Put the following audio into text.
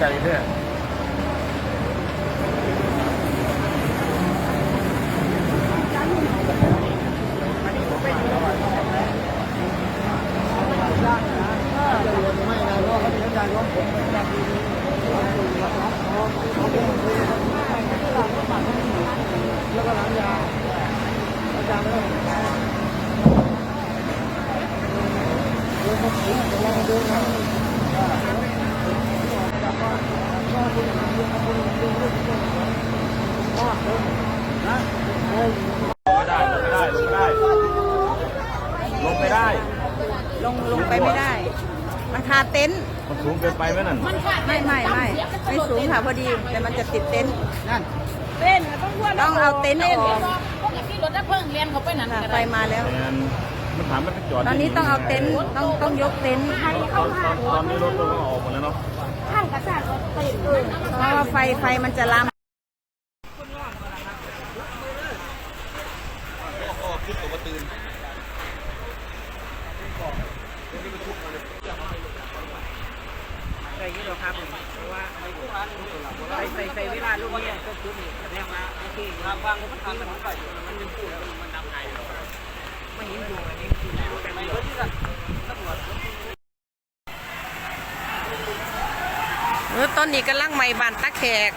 ไก่เนี่ย ไม่ ไปไม่ได้ มันคาเต็นท์มันสูงเกินไปไหมนั่นไม่ไม่ไม่ไม่สูงค่ะพอดีแต่มันจะติดเต็นท์เต้นต้องวนต้องเอาเต็นท์ออกพวกกับที่รถดับเพลิงเรียนเขาไปนั่นค่ะก็ไฟได้มาแล้วแมนมันถามมันไปจอดตอนนี้ต้องเอาเต็นท์ต้องต้องยกเต็นท์ตอนตอนตอนตอนนี้รถรถก็ออกหมดแล้วเนาะข้างกระสานรถติดเพราะว่าไฟไฟมันจะลาม ใส่ยี่เราครับเพราะว่าใส่ใส่ใส่เวลาลูกเนี่ยก็คือนี่แสดงว่าโอเคทางบางมันทำมันไปมันยังพูดมันนำไงไม่เห็นดวงอันนี้คือแต่ไม่รู้ที่จะตำรวจเออต้นนี้กำลังใหม่บานตะแขก